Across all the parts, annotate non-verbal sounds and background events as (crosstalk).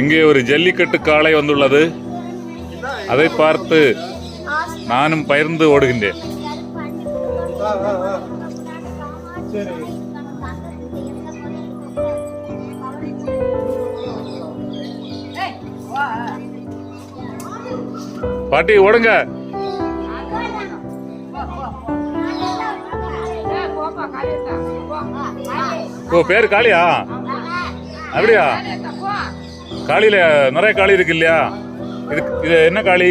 இங்கே ஒரு ஜல்லிக்கட்டு காளை வந்துள்ளது. அதை பார்த்து நானும் பயிர்ந்து ஓடுகின்றேன். பாட்டி ஓடுங்க. ஓ பேர் காளியா? அப்படியா? காளியில நிறைய காளி இருக்கு இல்லையா? இது இது என்ன காளி?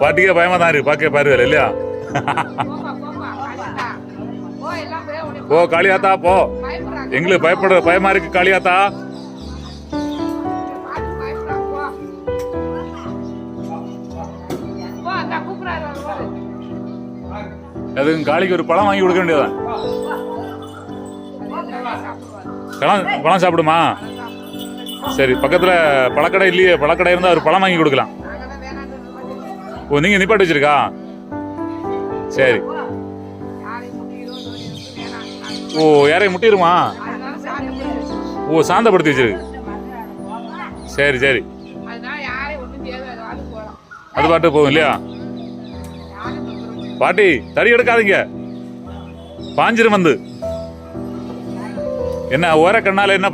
பாட்டிக்கே பயமா தான் இருக்கு. பாக்க பாரு இல்லையா? போ காளியாத்தா போ. எங்களுக்கு பயப்பட பயமா இருக்கு காளியாத்தா. அதுக்கு காளிக்கு ஒரு பழம் வாங்கி கொடுக்க வேண்டியதான் பழம் பழம் சாப்பிடுமா? சரி பக்கத்தில் பழக்கடை இல்லையே பழக்கடை இருந்தால் ஒரு பழம் வாங்கி கொடுக்கலாம். ஓ நீங்கள் நிப்பாட்டி வச்சிருக்கா? சரி. ஓ யாரையும் முட்டிருமா? ஓ சாந்தப்படுத்தி வச்சிருக்கு. சரி சரி. அது பாட்டு போகும் இல்லையா? பாட்டி தறி எடுக்காதீங்க. பாஞ்சிரும் வந்து. என்ன ஓர கண்ணால என்ன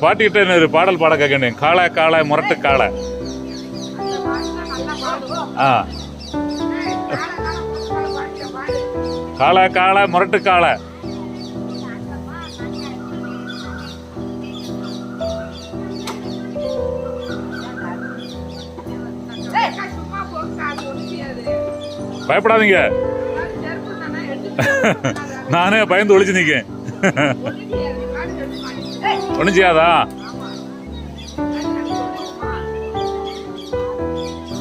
பாட்டிகிட்ட என்ன ஒரு பாடல் பாட கேட்கணும் காளை காளை முரட்டு காளை. ஆ. காளை காளை முரட்டு காளை. பயப்படாதீங்க. நானே பயந்து ஒழிச்சு நிக்கேன். ஒண்ணும் செய்யாதா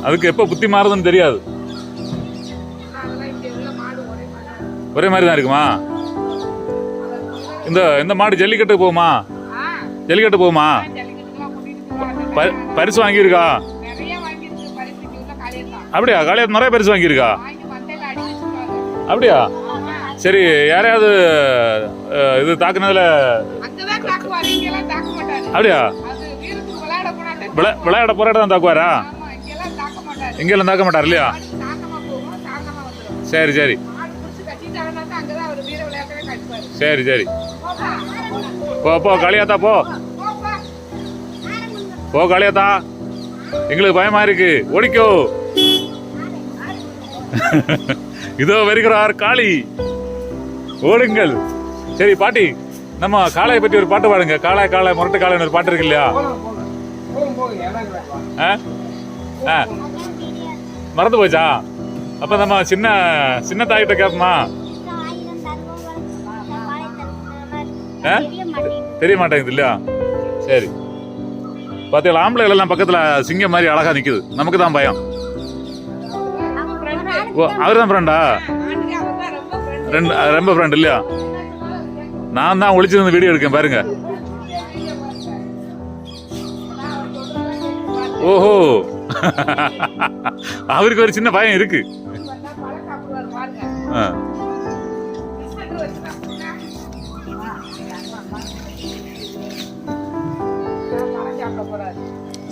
அதுக்கு எப்ப புத்தி மாறுதுன்னு தெரியாது. ஒரே மாதிரி தான் இருக்குமா? இந்த இந்த மாடு ஜல்லிக்கட்டு போகுமா? ஜல்லிக்கட்டு போகுமா? ப- பரிசு வாங்கியிருக்கா? அப்படியா காலையில் நிறைய பரிசு வாங்கியிருக்கா? அப்படியா? சரி யாரையாவது இது தாக்குனதுல அப்படியா? விளையாட போராட்ட தான் தாக்குவாரா? இங்கெல்லாம் தாக்க மாட்டாரு. இல்லையா? சரி சரி. சரி சரி. போ போ காளியாத்தா போ. போ காளியாத்தா. எங்களுக்கு பயமா இருக்கு. ஓடிக்கோ. (laughs) இதோ வருகிறார் காளி. ஓடுங்கள். சரி பாட்டி நம்ம காளையை பற்றி ஒரு பாட்டு பாடுங்க. காளை காளை முரட்டு காளைன்னு ஒரு பாட்டு இருக்கு இல்லையா? ஆ? ஆ. மறந்து போச்சா? அப்ப நம்ம சின்ன சின்ன தாய்கிட்ட கேப்போமா? ஆ? தெரிய மாட்டேங்குது இல்லையா? சரி. பார்த்தீங்களா ஆம்பளைகள் எல்லாம் பக்கத்தில் சிங்கம் மாதிரி அழகாக நிற்குது நமக்கு தான் பயம். ஓ அவர் தான் ஃப்ரெண்டா ரெண்டு ரொம்ப ஃப்ரெண்ட் இல்லையா? நான் தான் ஒளிச்சிருந்து வீடியோ எடுக்கேன் பாருங்க. ஓஹோ. (laughs) அவருக்கு ஒரு சின்ன பயம் இருக்கு. ஆ.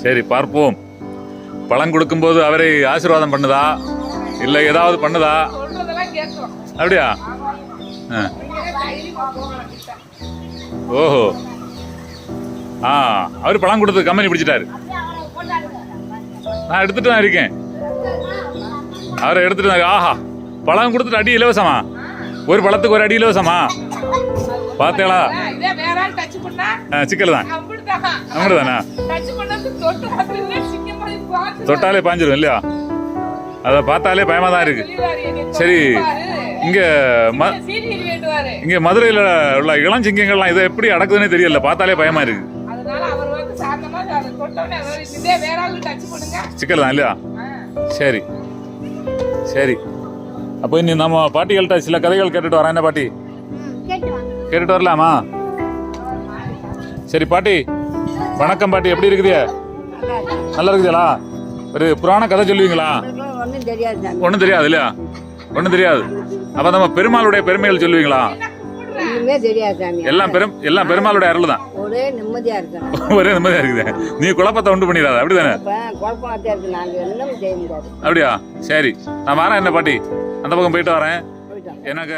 சரி பார்ப்போம். பழம் கொடுக்கும்போது அவரை ஆசீர்வாதம் பண்ணுதா? இல்ல ஏதாவது பண்ணுதா? அப்படியா? ஓஹோ. ஆ அவர் பழம் கொடுத்து கம்பெனி பிடிச்சிட்டாரு. நான் எடுத்துட்டு தான் இருக்கேன். அவரை எடுத்துட்டு தான் ஆஹா பழம் கொடுத்துட்டு அடி இலவசமா? ஒரு பழத்துக்கு ஒரு அடி இலவசமா? பார்த்தீங்களா சிக்கல் தான். நம்மளுதானா தொட்டாலே பாஞ்சிரும் இல்லையா? அதை பார்த்தாலே பயமாக தான் இருக்கு. சரி இங்கே ம இங்கே மதுரையில் உள்ள இளஞ்சிங்கங்கள்லாம் இதை எப்படி அடக்குதுன்னே தெரியல. பார்த்தாலே பயமாக இருக்கு. சிக்கல் தான் இல்லையா? சரி. சரி. அப்போ இனி நம்ம பாட்டிகள்கிட்ட சில கதைகள் கேட்டுட்டு வரேன். என்ன பாட்டி? கேட்டுட்டு வரலாமா? சரி பாட்டி. வணக்கம் பாட்டி. எப்படி இருக்குதே நல்லா இருக்குதுங்களா ஒரு புராண கதை சொல்லுவீங்களா? ஒன்றும் தெரியாது இல்லையா? ஒன்றும் தெரியாது. அப்போ நம்ம பெருமாளுடைய பெருமைகள் சொல்லுவீங்களா? எல்லாம் பெரும் எல்லாம் பெருமாளுடைய அருள் தான். ஒரே நிம்மதியா இருக்கணும். (laughs) ஒரே இருக்குது. நீ குழப்பத்தை உண்டு பண்ணிடாத. அப்படிதானே? இருக்கு. அப்படியா? சரி. நான் வரேன் என்ன பாட்டி. அந்த பக்கம் போயிட்டு வரேன். எனக்கு